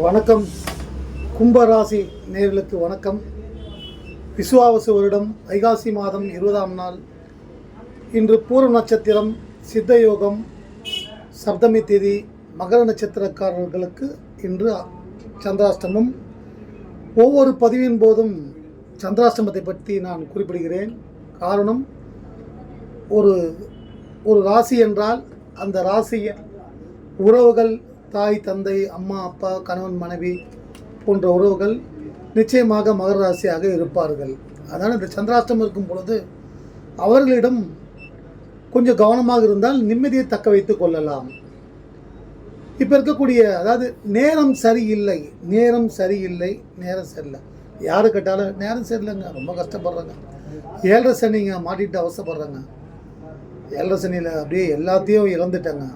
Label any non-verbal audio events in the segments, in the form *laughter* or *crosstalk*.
வணக்கம். கும்பராசி நேர்களுக்கு வணக்கம். விசுவாவசு வருடம் வைகாசி மாதம் இருபதாம் நாள். இன்று பூர்வ நட்சத்திரம் சித்த யோகம் சப்தமி தேதி மகர நட்சத்திரக்காரர்களுக்கு இன்று சந்திராஷ்டமம். ஒவ்வொரு பதிவின் போதும் சந்திராஷ்டமத்தை பற்றி நான் குறிப்பிடுகிறேன். காரணம் ஒரு ஒரு ராசி என்றால் அந்த ராசியின் உறவுகள் தாய் தந்தை அம்மா அப்பா கணவன் மனைவி போன்ற உறவுகள் நிச்சயமாக மகர ராசியாக இருப்பார்கள். அதனால் இந்த சந்திராஷ்டம் இருக்கும் பொழுது அவர்களிடம் கொஞ்சம் கவனமாக இருந்தால் நிம்மதியை தக்க வைத்து கொள்ளலாம். இப்போ இருக்கக்கூடிய அதாவது நேரம் சரியில்லை நேரம் சரியில்லை நேரம் சரியில்லை. யார் கேட்டாலும் நேரம் சரியில்லைங்க ரொம்ப கஷ்டப்படுறாங்க. ஏழரை சனிங்க மாட்டிட்டு அவசப்படுறாங்க. ஏழரை சனியில் அப்படியே எல்லாத்தையும் இழந்துட்டாங்க.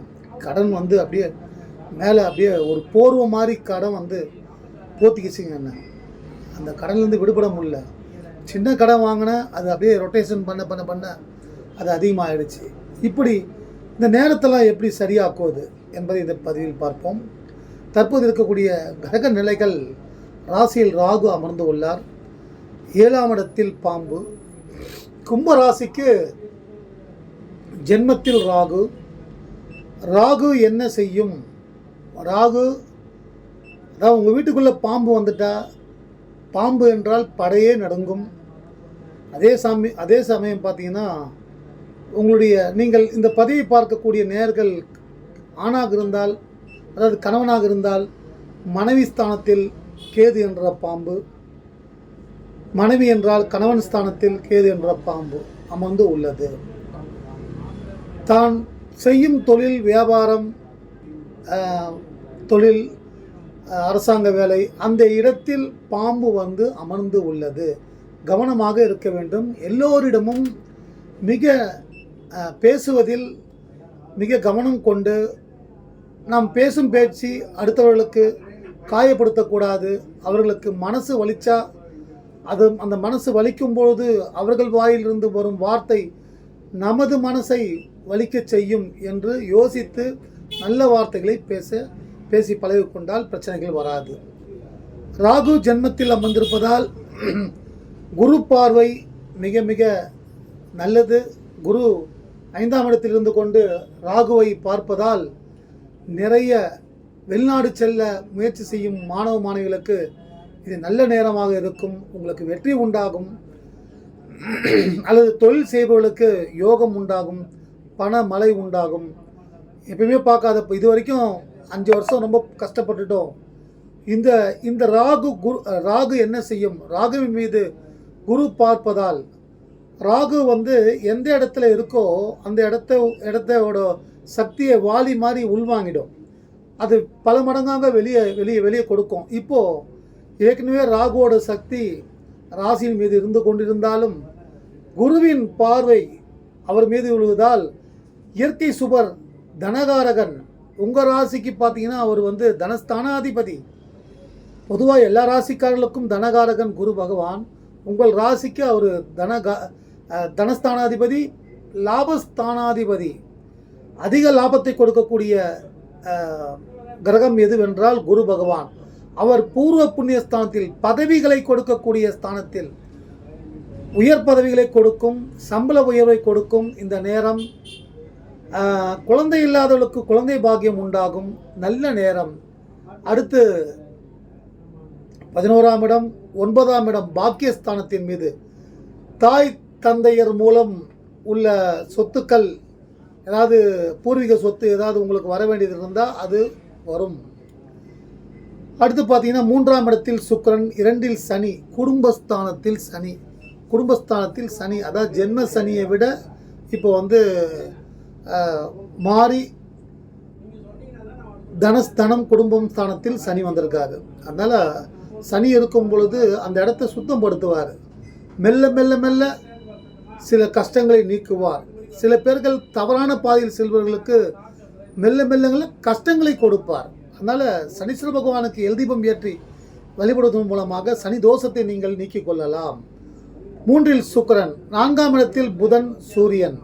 கடன் வந்து அப்படியே மேலே அப்படியே ஒரு போர்வம் மாதிரி கடன் வந்து போத்திக்கிச்சுங்க என்ன அந்த கடன்லேருந்து விடுபட முடியல. சின்ன கடன் வாங்கினேன் அது அப்படியே ரொட்டேஷன் பண்ண பண்ண பண்ண அது அதிகமாகிடுச்சு இப்படி இந்த நேரத்தெல்லாம் எப்படி சரியாக்குவது என்பதை இந்த பதிவில் பார்ப்போம். தற்போது இருக்கக்கூடிய கிரக நிலைகள் ராசியில் ராகு அமர்ந்து உள்ளார். ஏழாம் இடத்தில் பாம்பு. கும்ப ராசிக்கு ஜென்மத்தில் ராகு. ராகு என்ன செய்யும்? ராகு அதாவது உங்கள் வீட்டுக்குள்ளே பாம்பு வந்துட்டா பாம்பு என்றால் படையே நடுங்கும். அதே சாமி அதே சமயம் பார்த்தீங்கன்னா உங்களுடைய நீங்கள் இந்த பதவி பார்க்கக்கூடிய நேர்கள் ஆணாக இருந்தால் அதாவது கணவனாக இருந்தால் மனைவி ஸ்தானத்தில் கேது என்ற பாம்பு மனைவி என்றால் கணவன் ஸ்தானத்தில் கேது என்ற பாம்பு அமர்ந்து உள்ளது. தான் செய்யும் தொழில் வியாபாரம் தொழில் அரசாங்க வேலை அந்த இடத்தில் பாம்பு வந்து அமர்ந்து உள்ளது. கவனமாக இருக்க வேண்டும். எல்லோரிடமும் மிக பேசுவதில் மிக கவனம் கொண்டு நாம் பேசும் பேச்சு அடுத்தவர்களுக்கு காயப்படுத்தக்கூடாது. அவர்களுக்கு மனசு வலிச்சா அது அந்த மனசு வலிக்கும் பொழுது அவர்கள் வாயிலிருந்து வரும் வார்த்தை நமது மனசை வலிக்கச் செய்யும் என்று யோசித்து நல்ல வார்த்தைகளை பேச பேசி பழகி கொண்டால் பிரச்சனைகள் வராது. ராகு ஜென்மத்தில் அமர்ந்திருப்பதால் *clears throat* குரு பார்வை மிக மிக நல்லது. குரு ஐந்தாம் இடத்தில் இருந்து கொண்டு ராகுவை பார்ப்பதால் நிறைய வெளிநாடு செல்ல முயற்சி செய்யும் மாணவ மாணவிகளுக்கு இது நல்ல நேரமாக இருக்கும். உங்களுக்கு வெற்றி உண்டாகும். *clears throat* அல்லது தொழில் செய்பவர்களுக்கு யோகம் உண்டாகும். பண மழை உண்டாகும். எப்பயுமே பார்க்காத இப்போ இது வரைக்கும் அஞ்சு வருஷம் ரொம்ப கஷ்டப்பட்டுட்டோம். இந்த இந்த ராகு குரு ராகு என்ன செய்யும்? ராகுவின் மீது குரு பார்ப்பதால் ராகு வந்து எந்த இடத்துல இருக்கோ அந்த இடத்த இடத்தோட சக்தியை வாலி மாதிரி உள்வாங்கிடும். அது பல மடங்காக வெளியே வெளியே வெளியே கொடுக்கும். இப்போது ஏற்கனவே ராகுவோட சக்தி ராசியின் மீது இருந்து கொண்டிருந்தாலும் குருவின் பார்வை அவர் மீது விழுவதால் இயற்கை சுபர் தனகாரகன் உங்கள் ராசிக்கு பார்த்தீங்கன்னா அவர் வந்து தனஸ்தானாதிபதி. பொதுவாக எல்லா ராசிக்காரர்களுக்கும் தனகாரகன் குரு பகவான். உங்கள் ராசிக்கு அவர் தனகா தனஸ்தானாதிபதி லாபஸ்தானாதிபதி. அதிக லாபத்தை கொடுக்கக்கூடிய கிரகம் எதுவென்றால் குரு பகவான். அவர் பூர்வ புண்ணிய ஸ்தானத்தில் பதவிகளை கொடுக்கக்கூடிய ஸ்தானத்தில் உயர் பதவிகளை கொடுக்கும் சம்பள உயர்வை கொடுக்கும் இந்த நேரம் குழந்தை இல்லாதவளுக்கு குழந்தை பாக்கியம் உண்டாகும். நல்ல நேரம். அடுத்து பதினோராம் இடம் ஒன்பதாம் இடம் பாக்கியஸ்தானத்தின் மீது. தாய் தந்தையர் மூலம் உள்ள சொத்துக்கள் ஏதாவது பூர்வீக சொத்து ஏதாவது உங்களுக்கு வர வேண்டியது இருந்தால் அது வரும். அடுத்து பார்த்தீங்கன்னா மூன்றாம் இடத்தில் சுக்கரன் இரண்டில் சனி குடும்பஸ்தானத்தில் சனி. குடும்பஸ்தானத்தில் சனி அதாவது ஜென்ம சனியை விட இப்போ வந்து மாறி தனஸ்தனம் குடும்பம் ஸ்தானத்தில் சனி வந்திருக்காரு. அதனால் சனி இருக்கும் பொழுது அந்த இடத்த சுத்தப்படுத்துவார். மெல்ல மெல்ல மெல்ல சில கஷ்டங்களை நீக்குவார். சில பேர்கள் தவறான பாதையில் செல்பவர்களுக்கு மெல்ல மெல்லங்களில் கஷ்டங்களை கொடுப்பார். அதனால் சனீஸ்வர பகவானுக்கு எல்தீபம் ஏற்றி வழிபடுவதன் மூலமாக சனி தோஷத்தை நீங்கள் நீக்கிக் கொள்ளலாம். மூன்றில் சுக்கரன் நான்காம் இடத்தில் புதன் சூரியன்.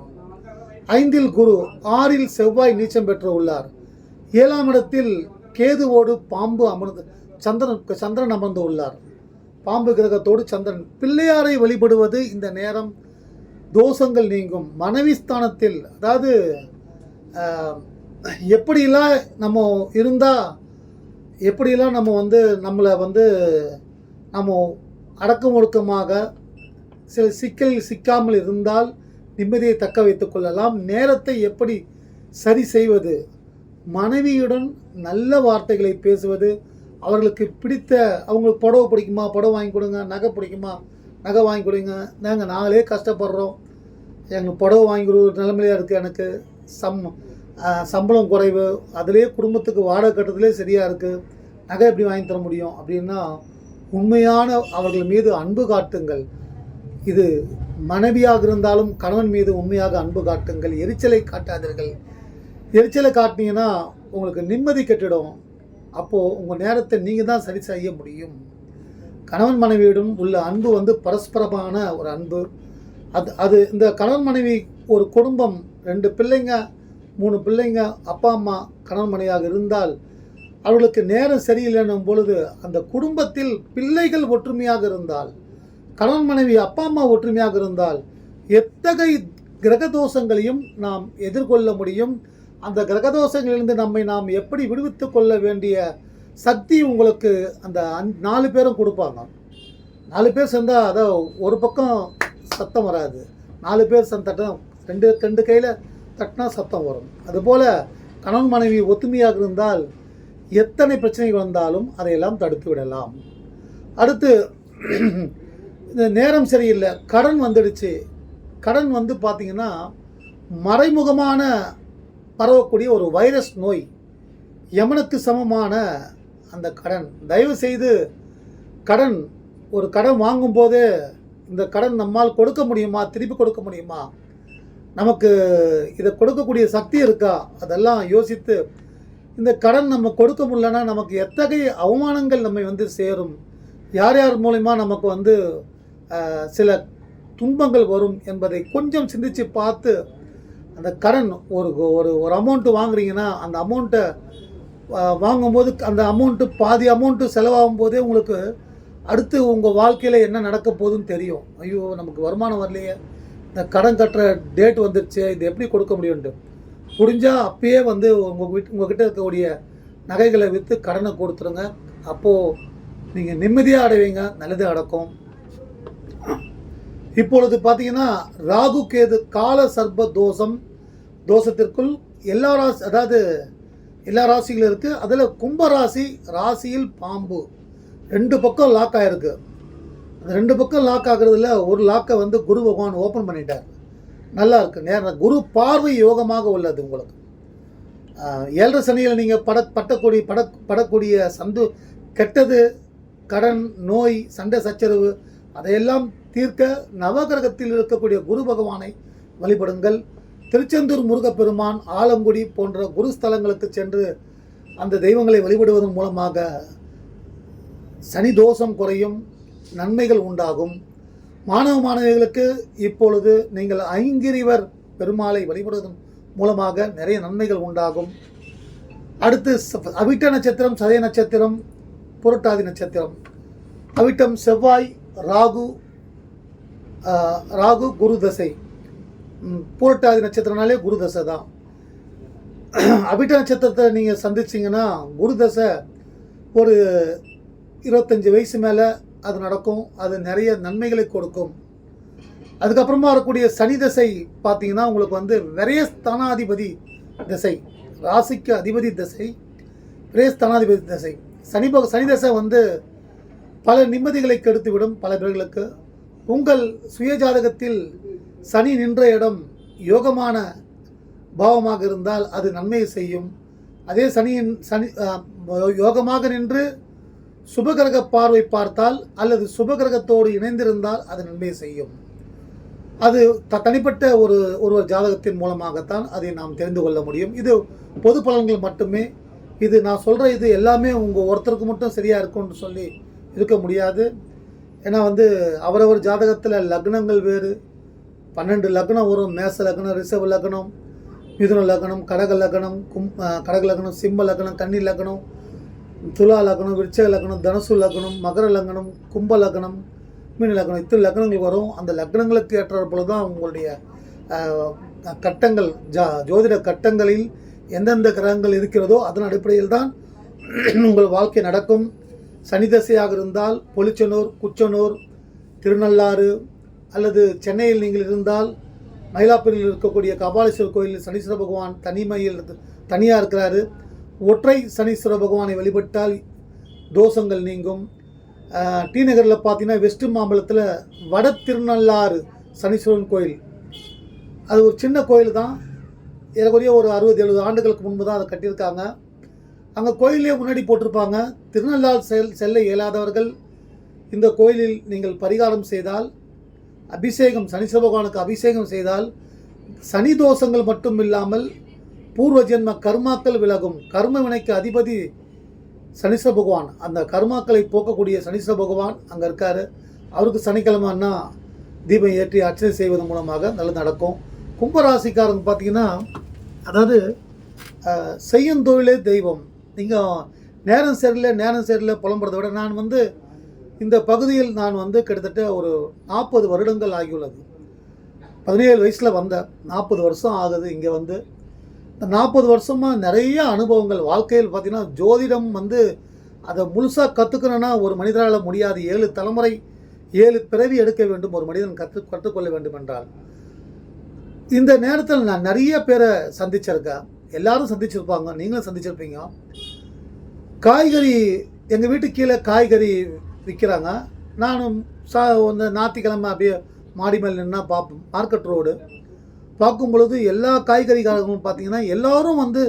ஐந்தில் குரு ஆறில் செவ்வாய் நீச்சம் பெற்று உள்ளார். ஏழாம் இடத்தில் கேதுவோடு பாம்பு அமர்ந்து சந்திரன் சந்திரன் அமர்ந்து உள்ளார். பாம்பு கிரகத்தோடு சந்திரன். பிள்ளையாரை வழிபடுவது இந்த நேரம் தோஷங்கள் நீங்கும். மனைவி ஸ்தானத்தில் அதாவது எப்படிலாம் நம்ம இருந்தால் எப்படிலாம் நம்ம வந்து நம்மளை வந்து நம்ம அடக்கம் ஒடுக்கமாக சில சிக்கல் சிக்காமல் இருந்தால் நிம்மதியை தக்க வைத்துக் கொள்ளலாம். நேரத்தை எப்படி சரி செய்வது? மனைவியுடன் நல்ல வார்த்தைகளை பேசுவது. அவர்களுக்கு பிடித்த அவங்களுக்கு புடவை பிடிக்குமா? புடவை வாங்கி கொடுங்க. நகை பிடிக்குமா? நகை வாங்கி கொடுங்க. நாங்கள் நாங்களே கஷ்டப்படுறோம். எங்களுக்கு புடவை வாங்கி கொடுக்குற நிலைமையாக இருக்குது எனக்கு. சம் சம்பளம் குறைவு. அதிலே குடும்பத்துக்கு வாடகை கட்டுறதுலே சரியாக இருக்குது நகை எப்படி வாங்கி தர முடியும்? அப்படின்னா உண்மையான அவர்கள் மீது அன்பு காட்டுங்கள். இது மனைவியாக இருந்தாலும் கணவன் மீது உண்மையாக அன்பு காட்டுங்கள் எரிச்சலை காட்டாதீர்கள். எரிச்சலை காட்டினீங்கன்னா உங்களுக்கு நிம்மதி கெட்டுடும். அப்போது உங்கள் நேரத்தை நீங்கள் தான் சரி செய்ய முடியும். கணவன் மனைவியிடம் உள்ள அன்பு வந்து பரஸ்பரமான ஒரு அன்பு. அது அது இந்த கணவன் மனைவி ஒரு குடும்பம் ரெண்டு பிள்ளைங்க மூணு பிள்ளைங்க அப்பா அம்மா கணவன் மனைவியாக இருந்தால் அவர்களுக்கு நேரம் சரியில்லைன்னும் பொழுது அந்த குடும்பத்தில் பிள்ளைகள் ஒற்றுமையாக இருந்தால் கணவன் மனைவி அப்பா அம்மா ஒற்றுமையாக இருந்தால் எத்தகைய கிரகதோஷங்களையும் நாம் எதிர்கொள்ள முடியும்? அந்த கிரகதோஷங்களிலிருந்து நம்மை நாம் எப்படி விடுவித்து கொள்ள வேண்டிய சக்தி உங்களுக்கு அந்த அந் நாலு பேரும் கொடுப்பாங்க. நாலு பேர் சேர்ந்தால் அதை ஒரு பக்கம் சத்தம் வராது. நாலு பேர் சேர்ந்து ரெண்டு ரெண்டு கையில் தட்டினா சத்தம் வரும். அதுபோல் கணவன் மனைவி ஒத்துமையாக இருந்தால் எத்தனை பிரச்சனைகள் வந்தாலும் அதையெல்லாம் தடுத்து விடலாம். அடுத்து இந்த நேரம் சரியில்லை. கடன் வந்துடுச்சு. கடன் வந்து பார்த்திங்கன்னா மறைமுகமான பரவக்கூடிய ஒரு வைரஸ் நோய் யமனுக்கு சமமான அந்த கடன். தயவு செய்து கடன் ஒரு கடன் வாங்கும்போதே இந்த கடன் நம்மால் கொடுக்க முடியுமா? திருப்பி கொடுக்க முடியுமா? நமக்கு இதை கொடுக்கக்கூடிய சக்தி இருக்கா? அதெல்லாம் யோசித்து இந்த கடன் நம்ம கொடுக்க முடியலன்னா நமக்கு எத்தகைய அவமானங்கள் நம்மை வந்து சேரும்? யார் யார் மூலயமா நமக்கு வந்து சில துன்பங்கள் வரும் என்பதை கொஞ்சம் சிந்தித்து பார்த்து அந்த கடன் ஒரு ஒரு ஒரு அமௌண்ட்டு வாங்குறீங்கன்னா அந்த அமௌண்ட்டை வாங்கும்போது அந்த அமௌண்ட்டு பாதி அமௌண்ட்டு செலவாகும் போதே உங்களுக்கு அடுத்து உங்கள் வாழ்க்கையில் என்ன நடக்க போகுதுன்னு தெரியும். ஐயோ நமக்கு வருமானம் வரலையே. இந்த கடன் கட்டுற டேட் வந்துருச்சு. இது எப்படி கொடுக்க முடியும்ட்டு முடிஞ்சால் அப்பயே வந்து உங்கள் வீட்டு உங்ககிட்ட இருக்கக்கூடிய நகைகளை விற்று கடனை கொடுத்துருங்க. அப்போது நீங்கள் நிம்மதியாக அடைவீங்க. நல்லது அடக்கும் இப்பொழுது பார்த்தீங்கன்னா ராகு கேது கால சர்ப்ப தோஷம் தோஷத்திற்குள் எல்லா ராசி அதாவது எல்லா ராசிகளும் இருக்குது அதில் கும்பராசி ராசியில் பாம்பு. ரெண்டு பக்கம் லாக் ஆகிருக்கு அந்த ரெண்டு பக்கம் லாக் ஆகிறதுல ஒரு லாக்கை வந்து குரு பகவான் ஓப்பன் பண்ணிட்டார். நல்லா இருக்குது நேரம் குரு பார்வை யோகமாக உள்ளது உங்களுக்கு. ஏழரை சனியில் நீங்கள் பட பட்டக்கூடிய பட படக்கூடிய சந்து கெட்டது கடன் நோய் சண்டை சச்சரவு அதையெல்லாம் தீர்க்க நவகிரகத்தில் இருக்கக்கூடிய குரு பகவானை வழிபடுங்கள். திருச்செந்தூர் முருகப்பெருமான் ஆலங்குடி போன்ற குரு ஸ்தலங்களுக்கு சென்று அந்த தெய்வங்களை வழிபடுவதன் மூலமாக சனி தோஷம் குறையும் நன்மைகள் உண்டாகும். மாணவ மாணவிகளுக்கு இப்பொழுது நீங்கள் ஐங்கிரிவர் பெருமாளை வழிபடுவதன் மூலமாக நிறைய நன்மைகள் உண்டாகும். அடுத்து அவிட்ட நட்சத்திரம் சதய நட்சத்திரம் புரட்டாதி நட்சத்திரம். அவிட்டம் செவ்வாய் ராகு ராகு குரு தசை. பூரட்டாதி நட்சத்திரனாலே குரு தசை தான். அபிட்ட நட்சத்திரத்தை நீங்கள் சந்திச்சிங்கன்னா குரு தசை ஒரு இருபத்தஞ்சி வயசு மேலே அது நடக்கும். அது நிறைய நன்மைகளை கொடுக்கும். அதுக்கப்புறமா வரக்கூடிய சனி தசை பார்த்தீங்கன்னா உங்களுக்கு வந்து விரயஸ்தானாதிபதி திசை. ராசிக்கு அதிபதி திசை ஸ்தானாதிபதி திசை. சனி சனி தசை வந்து பல நிம்மதிகளை கெடுத்துவிடும் பல பேர்களுக்கு. உங்கள் சுயஜாதகத்தில் சனி நின்ற இடம் யோகமான பாவமாக இருந்தால் அது நன்மையை செய்யும். அதே சனியின் சனி யோகமாக நின்று சுபகிரக பார்வை பார்த்தால் அல்லது சுபகிரகத்தோடு இணைந்திருந்தால் அது நன்மையை செய்யும். அது த தனிப்பட்ட ஒரு ஒருவர் ஜாதகத்தின் மூலமாகத்தான் அதை நாம் தெரிந்து கொள்ள முடியும். இது பொது பலன்கள் மட்டுமே. இது நான் சொல்கிற இது எல்லாமே உங்கள் ஒருத்தருக்கு மட்டும் சரியாக இருக்கும்னு சொல்லி இருக்க முடியாது. ஏன்னா வந்து அவரவர் ஜாதகத்தில் லக்னங்கள் வேறு. பன்னெண்டு லக்னம் வரும். மேச லக்னம் ரிஷப லக்னம் மிதுன லக்னம் கடக லக்னம் கும் கடக லக்னம் சிம்ம லக்னம் கன்னி லக்னம் துலா லக்னம் விருச்சக லக்னம் தனுசு லக்னம் மகர லக்னம் கும்ப லக்னம் மீன லக்னம் இத்தனை லக்னங்கள் வரும். அந்த லக்னங்களுக்கு ஏற்ற போல தான் உங்களுடைய கட்டங்கள் ஜா ஜோதிட கட்டங்களில் எந்தெந்த கிரகங்கள் இருக்கிறதோ அதன் அடிப்படையில் தான் உங்கள் வாழ்க்கை நடக்கும். சனி தசையாக இருந்தால் பொலிச்சனூர் குச்சனூர் திருநள்ளாறு அல்லது சென்னையில் நீங்கள் இருந்தால் மயிலாப்பூரில் இருக்கக்கூடிய கபாலீஸ்வரர் கோயிலில் சனீஸ்வர பகவான் தனிமையில் தனியாக இருக்கிறாரு. ஒற்றை சனீஸ்வர பகவானை வழிபட்டால் தோஷங்கள் நீங்கும். டி நகரில் பார்த்தீங்கன்னா வெஸ்ட் மாம்பலத்தில் வட திருநள்ளாறு சனீஸ்வரன் கோயில். அது ஒரு சின்ன கோயில் தான் ஏறக்குறைய ஒரு அறுபது எழுபது ஆண்டுகளுக்கு முன்பு தான் அதை கட்டியிருக்காங்க. அங்கே கோயிலே முன்னாடி போட்டிருப்பாங்க. திருநள்ளால் செல் செல்ல இயலாதவர்கள் இந்த கோயிலில் நீங்கள் பரிகாரம் செய்தால் அபிஷேகம் சனீஸ்வர பகவானுக்கு அபிஷேகம் செய்தால் சனி தோஷங்கள் மட்டும் இல்லாமல் பூர்வ ஜென்ம கர்மாக்கள் விலகும். கர்ம வினைக்கு அதிபதி சனீஸ்வர பகவான் அந்த கர்மாக்களை போக்கக்கூடிய சனீஸ்வர பகவான் அங்கே இருக்கார். அவருக்கு சனிக்கிழமைன்னா தீபம் ஏற்றி அர்ச்சனை செய்வதன் மூலமாக நல்லது நடக்கும். கும்பராசிக்காரங்க பார்த்தீங்கன்னா அதாவது செய்யும் தொழிலே தெய்வம். நீங்கள் நேரம் சரியில்லை நேரம் சரியில்லை புலம்புறதை விட நான் வந்து இந்த பகுதியில் நான் வந்து கிட்டத்தட்ட ஒரு நாற்பது வருடங்கள் ஆகியுள்ளது. பதினேழு வயசில் வந்தேன் நாற்பது வருஷம் ஆகுது இங்கே வந்து. இந்த நாற்பது வருஷமாக நிறைய அனுபவங்கள் வாழ்க்கையில் பார்த்திங்கன்னா ஜோதிடம் வந்து அதை முழுசாக கற்றுக்கணுன்னா ஒரு மனிதரால் முடியாது. ஏழு தலைமுறை ஏழு பிறவி எடுக்க வேண்டும் ஒரு மனிதன் கற்று கற்றுக்கொள்ள வேண்டும் என்றால். இந்த நேரத்தில் நான் நிறைய பேரை சந்திச்சிருக்கேன். எல்லாரும் சந்திச்சிருப்பாங்க. நீங்களும் சந்திச்சிருப்பீங்க. காய்கறி எங்கள் வீட்டு கீழே காய்கறி விற்கிறாங்க நானும் சா வந்து ஞாயிற்றுக்கிழமை அப்படியே மாடி மேல் நின்னா பார்ப்போம். மார்க்கெட் ரோடு பார்க்கும் பொழுது எல்லா காய்கறிக்காரங்களும் பார்த்தீங்கன்னா எல்லோரும் வந்து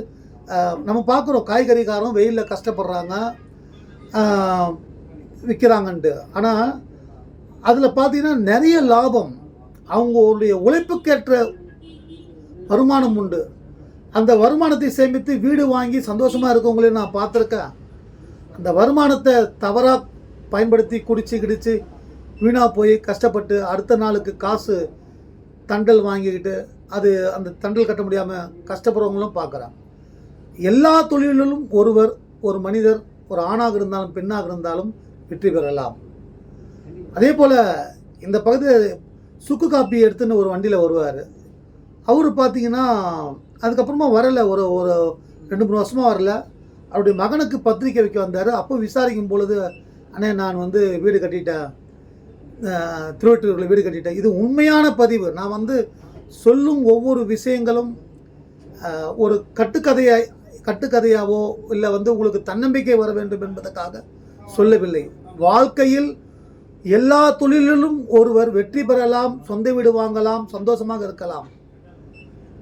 நம்ம பார்க்குறோம். காய்கறிக்காரரும் வெயிலில் கஷ்டப்படுறாங்க. விற்கிறாங்கன்ட்டு ஆனால் அதில் பார்த்தீங்கன்னா நிறைய லாபம். அவங்களுடைய உழைப்புக்கேற்ற வருமானம் உண்டு. அந்த வருமானத்தை சேமித்து வீடு வாங்கி சந்தோஷமாக இருக்கவங்களையும் நான் பார்த்துருக்கேன். அந்த வருமானத்தை தவறாக பயன்படுத்தி குடிச்சு கிடிச்சு வீணாக போய் கஷ்டப்பட்டு அடுத்த நாளுக்கு காசு தண்டல் வாங்கிக்கிட்டு அது அந்த தண்டல் கட்ட முடியாமல் கஷ்டப்படுறவங்களும் பார்க்குறாங்க. எல்லா தொழிலிலும் ஒருவர் ஒரு மனிதர் ஒரு ஆணாக இருந்தாலும் பெண்ணாக இருந்தாலும் வெற்றி பெறலாம். அதே போல் இந்த பகுதியில் சுக்கு காப்பி எடுத்துன்னு ஒரு வண்டியில் வருவார். அவர் பார்த்தீங்கன்னா அதுக்கப்புறமா வரல ஒரு ஒரு ரெண்டு மூணு வருஷமாக வரல. அவருடைய மகனுக்கு பத்திரிக்கை வைக்க வந்தார். அப்போ விசாரிக்கும் பொழுது அண்ணே நான் வந்து வீடு கட்டிட்டேன். அஹ், வீடு கட்டிட்டேன். இது உண்மையான பதிவு. நான் வந்து சொல்லும் ஒவ்வொரு விஷயங்களும் ஒரு கட்டுக்கதையாய் கட்டுக்கதையாவோ இல்லை வந்து உங்களுக்கு தன்னம்பிக்கை வர வேண்டும் என்பதற்காக சொல்லவில்லை. வாழ்க்கையில் எல்லா தொழிலிலும் ஒருவர் வெற்றி பெறலாம் சொந்த வீடு வாங்கலாம் சந்தோஷமாக இருக்கலாம்.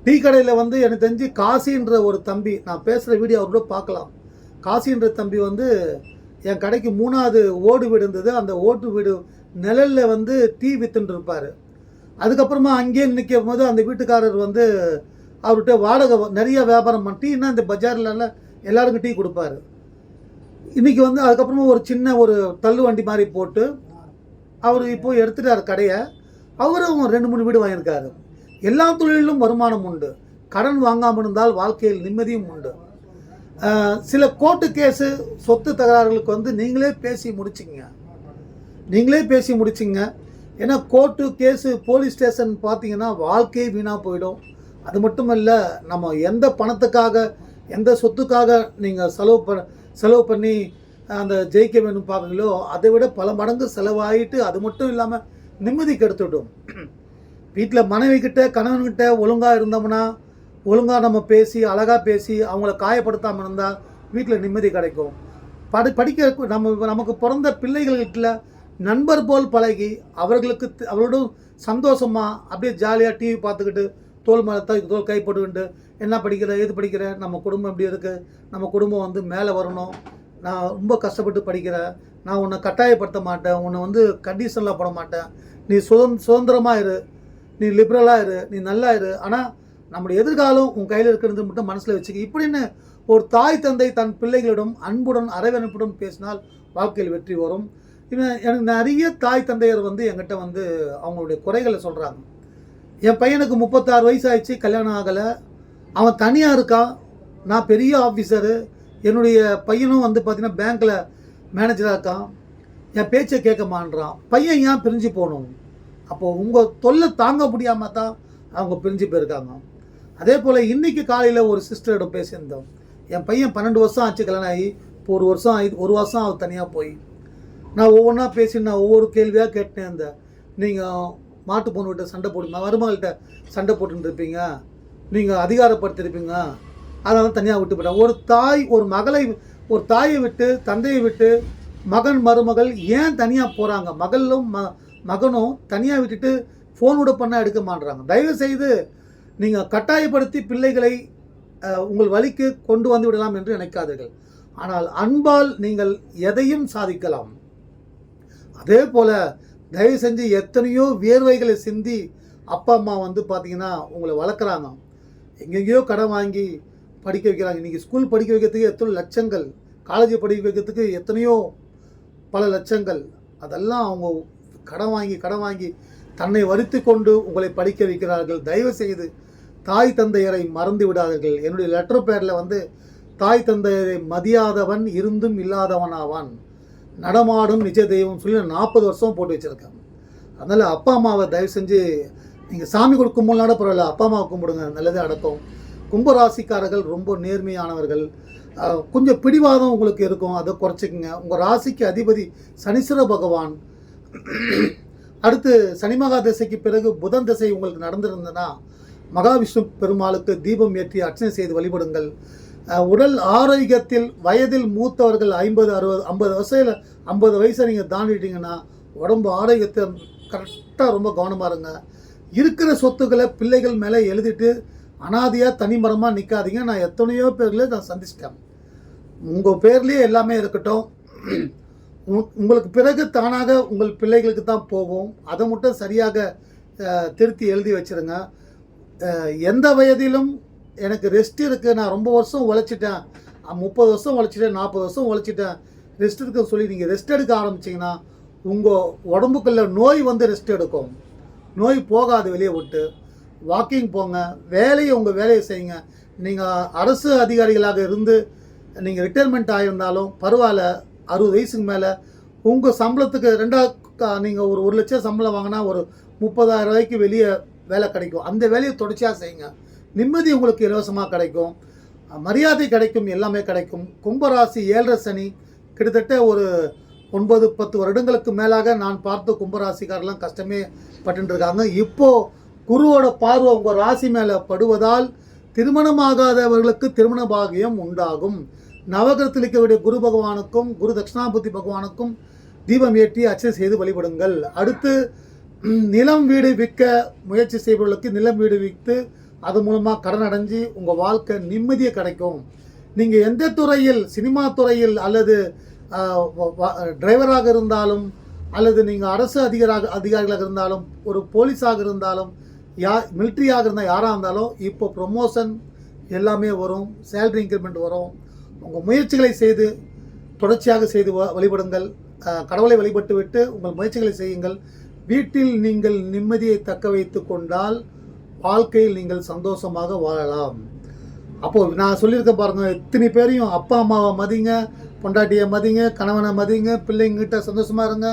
டீ கடையில் வந்து எனக்கு தெரிஞ்சு காசின்ற ஒரு தம்பி நான் பேசுகிற வீடியோ அவரோட பார்க்கலாம். காசின்ற தம்பி வந்து என் கடைக்கு மூணாவது ஓடு வீடு இருந்தது. அந்த ஓட்டு வீடு நிழலில் வந்து டீ வித்துன்னு இருப்பார். அதுக்கப்புறமா அங்கேயே நிற்கும் போது அந்த வீட்டுக்காரர் வந்து அவர்கிட்ட வாடகை நிறைய வியாபாரம் பண்ணி இன்னும் இந்த பஜார்லலாம் எல்லாருக்கும் டீ கொடுப்பாரு? இன்றைக்கி வந்து அதுக்கப்புறமா ஒரு சின்ன ஒரு தள்ளு வண்டி மாதிரி போட்டு அவர் இப்போது எடுத்துட்டார் கடையை. அவரும் ரெண்டு மூணு வீடு வாங்கியிருக்காரு. எல்லா தொழிலிலும் வருமானம் உண்டு. கடன் வாங்காமல் இருந்தால் வாழ்க்கையில் நிம்மதியும் உண்டு. சில கோர்ட்டு கேஸு சொத்து தகராறுகளுக்கு வந்து நீங்களே பேசி முடிச்சிங்க நீங்களே பேசி முடிச்சிங்க ஏன்னா கோர்ட்டு கேஸு போலீஸ் ஸ்டேஷன் பார்த்தீங்கன்னா வாழ்க்கையே வீணாக போயிடும். அது மட்டும் இல்லை நம்ம எந்த பணத்துக்காக எந்த சொத்துக்காக நீங்கள் செலவு ப செலவு பண்ணி அந்த ஜெயிக்க வேணும் பார்க்குறீங்களோ அதை விட பல மடங்கு செலவாயிட்டு அது மட்டும் இல்லாமல் நிம்மதி கெடுத்துடும் வீட்டில் மனைவி கிட்ட கணவன்கிட்ட ஒழுங்காக இருந்தோம்னா ஒழுங்காக நம்ம பேசி அழகாக பேசி அவங்கள காயப்படுத்தாமல் இருந்தால் வீட்டில் நிம்மதி கிடைக்கும். படி படிக்க நம்ம நமக்கு பிறந்த பிள்ளைகள்கிட்ட நண்பர் போல் பழகி அவர்களுக்கு அவரோடும் சந்தோஷமாக அப்படியே ஜாலியாக டிவி பார்த்துக்கிட்டு தோல் மேலே தோல் கை போட்டுக்கிட்டு என்ன படிக்கிற ஏது படிக்கிற நம்ம குடும்பம் எப்படி இருக்குது நம்ம குடும்பம் வந்து மேலே வரணும். நான் ரொம்ப கஷ்டப்பட்டு படிக்கிறேன் நான் உன்னை கட்டாயப்படுத்த மாட்டேன் உன்னை வந்து கண்டிஷனில் போட மாட்டேன். நீ சுதந் சுதந்திரமாக இரு. நீ லிபரலாக இரு நீ நல்லா இரு. ஆனால் நம்முடைய எதிர்காலம் உன் கையில் இருக்கிறது மட்டும் மனசில் வச்சுக்க. இப்படின்னு ஒரு தாய் தந்தை தன் பிள்ளைகளிடம் அன்புடன் அரவணைப்புடன் பேசினால் வாழ்க்கையில் வெற்றி வரும். இவன் எனக்கு நிறைய தாய் தந்தையர் வந்து என்கிட்ட வந்து அவங்களுடைய குறைகளை சொல்கிறாங்க என் பையனுக்கு முப்பத்தாறு வயசு ஆயிடுச்சு கல்யாணம் ஆகலை. அவன் தனியாக இருக்கான். நான் பெரிய ஆஃபீஸரு என்னுடைய பையனும் வந்து பார்த்திங்கன்னா பேங்க்கில் மேனேஜராக இருக்கான். என் பேச்சை கேட்க மாட்றான். பையன் ஏன் பிரிஞ்சு போகணும்? அப்போது உங்கள் தொல்லை தாங்க முடியாமல் தான் அவங்க பிரிஞ்சு போயிருக்காங்க. அதே போல் இன்றைக்கி காலையில் ஒரு சிஸ்டரிடம் பேசியிருந்தோம். என் பையன் பன்னெண்டு வருஷம் ஆச்சு கல்யாணம் ஆகி. இப்போ ஒரு வருஷம் ஆகி ஒரு வருஷம் அவர் தனியாக போய். நான் ஒவ்வொன்றா பேசி நான் ஒவ்வொரு கேள்வியாக கேட்டேன் இந்த நீங்கள் மாட்டு பொண்ணுகிட்ட சண்டை போடுங்க மருமகள்கிட்ட சண்டை போட்டுருப்பீங்க நீங்கள் அதிகாரப்படுத்திருப்பீங்க. அதனால தனியாக விட்டு போயிட்டேன். ஒரு தாய் ஒரு மகளை ஒரு தாயை விட்டு தந்தையை விட்டு மகன் மருமகள் ஏன் தனியாக போகிறாங்க மகளும் ம மகனும் தனியாக விட்டுட்டு ஃபோன் கூட பண்ணால் எடுக்க மாட்றாங்க. தயவு செய்து நீங்கள் கட்டாயப்படுத்தி பிள்ளைகளை உங்கள் வழிக்கு கொண்டு வந்து விடலாம் என்று நினைக்காதீர்கள். ஆனால் அன்பால் நீங்கள் எதையும் சாதிக்கலாம். அதே போல் தயவு செஞ்சு எத்தனையோ வியர்வைகளை சிந்தி அப்பா அம்மா வந்து பார்த்தீங்கன்னா உங்களை வளர்க்குறாங்க. எங்கெங்கேயோ கடன் வாங்கி படிக்க வைக்கிறாங்க. இன்றைக்கி ஸ்கூல் படிக்க வைக்கிறதுக்கு எத்தனை லட்சங்கள் காலேஜ் படிக்க வைக்கிறதுக்கு எத்தனையோ பல லட்சங்கள் அதெல்லாம் அவங்க கடன் வாங்கி கடன் வாங்கி தன்னை வருத்தி கொண்டு உங்களை படிக்க வைக்கிறார்கள். தயவு செய்து தாய் தந்தையரை மறந்து விடாதீர்கள். என்னுடைய லெட்டர் பேரில் வந்து தாய் தந்தையரை மதியாதவன் இருந்தும் இல்லாதவன் ஆவான். நடமாடும் நிஜ தெய்வம் சொல்லி நான் நாற்பது வருஷம் போட்டு வச்சுருக்கேன். அதனால் அப்பா அம்மாவை தயவு செஞ்சு நீங்கள் சாமி கொடுக்கும் கும்பலாட பரவாயில்ல அப்பா அம்மாவை கும்பிடுங்க. நல்லதே அடக்கம் கும்பராசிக்காரர்கள் ரொம்ப நேர்மையானவர்கள். கொஞ்சம் பிடிவாதம் உங்களுக்கு இருக்கும். அதை குறைச்சிக்கங்க. உங்கள் ராசிக்கு அதிபதி சனீஸ்வர பகவான். அடுத்து சனி மகா திசைக்கு பிறகு புதன் திசை உங்களுக்கு நடந்திருந்ததுன்னா மகாவிஷ்ணு பெருமாளுக்கு தீபம் ஏற்றி அர்ச்சனை செய்து வழிபடுங்கள். உடல் ஆரோக்கியத்தில் வயதில் மூத்தவர்கள் ஐம்பது அறுபது ஐம்பது வயசில் ஐம்பது வயசை நீங்கள் தாண்டிட்டீங்கன்னா உடம்பு ஆரோக்கியத்தை கரெக்டாக ரொம்ப கவனமாக இருங்க. இருக்கிற சொத்துக்களை பிள்ளைகள் மேலே எழுதிட்டு அனாதையாக தனிமரமாக நிற்காதீங்க நான் எத்தனையோ பேரில் நான் சந்திச்சிட்டேன். உங்கள் பேர்லேயே எல்லாமே இருக்கட்டும். உங்களுக்கு பிறகு தானாக உங்கள் பிள்ளைகளுக்கு தான் போகும். அதை மட்டும் சரியாக திருத்தி எழுதி வச்சிருங்க. எந்த வயதிலும் எனக்கு ரெஸ்ட் இருக்குது நான் ரொம்ப வருஷம் உழைச்சிட்டேன். முப்பது வருஷம் உழைச்சிட்டேன் நாற்பது வருஷம் உழைச்சிட்டேன். ரெஸ்ட் இருக்க சொல்லி நீங்கள் ரெஸ்ட் எடுக்க ஆரம்பிச்சிங்கன்னா உங்கள் உடம்புக்குள்ள நோய் வந்து ரெஸ்ட் எடுக்கும். நோய் போகாது வெளியே விட்டு. வாக்கிங் போங்க. வேலையை உங்கள் வேலையை செய்யுங்க. நீங்கள் அரசு அதிகாரிகளாக இருந்து நீங்கள் ரிட்டையர்மெண்ட் ஆகியிருந்தாலும் பரவாயில்ல. அறுபது வயசுக்கு மேலே உங்கள் சம்பளத்துக்கு ரெண்டாவது நீங்கள் ஒரு ஒரு லட்சம் சம்பளம் வாங்கினா ஒரு முப்பதாயிரம் ரூபாய்க்கு வெளியே வேலை கிடைக்கும். அந்த வேலையை தொடர்ச்சியாக செய்யுங்க. நிம்மதி உங்களுக்கு இலவசமாக கிடைக்கும். மரியாதை கிடைக்கும் எல்லாமே கிடைக்கும். கும்பராசி ஏழரை சனி கிட்டத்தட்ட ஒரு ஒன்பது பத்து வருடங்களுக்கு மேலாக நான் பார்த்த கும்பராசிக்காரெல்லாம் கஷ்டமே பட்டுருக்காங்க இருக்காங்க. குருவோட பார்வை உங்கள் ராசி மேலே படுவதால் திருமணமாகாதவர்களுக்கு திருமண பாகியம் உண்டாகும். நவகிரத்தில் இருக்கக்கூடிய குரு பகவானுக்கும் குரு தட்சிணாபுத்தி பகவானுக்கும் தீபம் ஏற்றி அர்ச்சனை செய்து வழிபடுங்கள். அடுத்து நிலம் வீடு விற்க முயற்சி செய்பவர்களுக்கு நிலம் வீடு விற்று அது மூலமாக கடன் அடைஞ்சு உங்கள் வாழ்க்கை நிம்மதியை கிடைக்கும். நீங்கள் எந்த துறையில் சினிமா துறையில் அல்லது டிரைவராக இருந்தாலும் அல்லது நீங்கள் அரசு அதிகாராக அதிகாரிகளாக இருந்தாலும் ஒரு போலீஸாக இருந்தாலும் யா மிலிட்ரியாக இருந்தால் யாராக இருந்தாலும் இப்போ ப்ரொமோஷன் எல்லாமே வரும் சேல்ரி இன்க்ரிமெண்ட் வரும். உங்கள் முயற்சிகளை செய்து தொடர்ச்சியாக செய்து வ- வழிபடுங்கள். கடவுளை வழிபட்டு விட்டு உங்கள் முயற்சிகளை செய்யுங்கள். வீட்டில் நீங்கள் நிம்மதியை தக்க வைத்து கொண்டால் வாழ்க்கையில் நீங்கள் சந்தோஷமாக வாழலாம். அப்போது நான் சொல்லியிருக்க பாருங்கள் இத்தனை பேரையும் அப்பா அம்மாவை மதிங்க பொண்டாட்டியை மதிங்க கணவனை மதிங்க பிள்ளைங்கிட்ட சந்தோஷமாக இருங்க.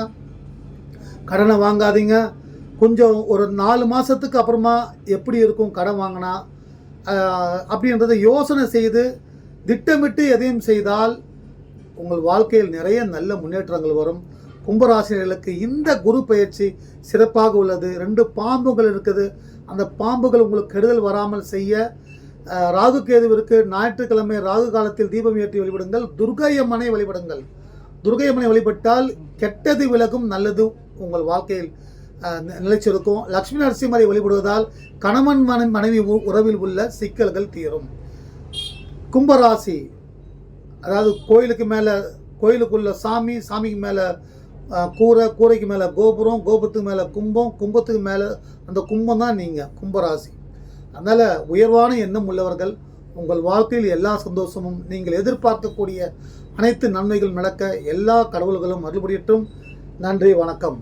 கடனை வாங்காதீங்க. கொஞ்சம் ஒரு நாலு மாதத்துக்கு அப்புறமா எப்படி இருக்கும் கடன் வாங்கினா அப்படின்றத யோசனை செய்து திட்டமிட்டு எதையும் செய்தால் உங்கள் வாழ்க்கையில் நிறைய நல்ல முன்னேற்றங்கள் வரும். கும்பராசினர்களுக்கு இந்த குரு பயிற்சி சிறப்பாக உள்ளது. ரெண்டு பாம்புகள் இருக்குது. அந்த பாம்புகள் உங்களுக்கு கெடுதல் வராமல் செய்ய ராகு கேதுவிற்கு ஞாயிற்றுக்கிழமை ராகு காலத்தில் தீபம் ஏற்றி வழிபடுங்கள். துர்கையம்மனை வழிபடுங்கள். துர்கை அம்மனை வழிபட்டால் கெட்டது விலகும் நல்லது உங்கள் வாழ்க்கையில் நிலைச்சிருக்கும் லக்ஷ்மி நரசிம்மரை வழிபடுவதால் கணவன் மன- மனைவி உ- உறவில் உள்ள சிக்கல்கள் தீரும். கும்பராசி அதாவது கோயிலுக்கு மேலே கோயிலுக்குள்ள சாமி சாமிக்கு மேலே கூரை கூரைக்கு மேலே கோபுரம் கோபுரத்துக்கு மேலே கும்பம் கும்பத்துக்கு மேலே அந்த கும்பம் தான் நீங்கள் கும்பராசி. அதனால் உயர்வான எண்ணம் உள்ளவர்கள் உங்கள் வாழ்க்கையில் எல்லா சந்தோஷமும் நீங்கள் எதிர்பார்க்கக்கூடிய அனைத்து நன்மைகள் நடக்க எல்லா கடவுள்களும் மறுபடியும் நன்றி வணக்கம்.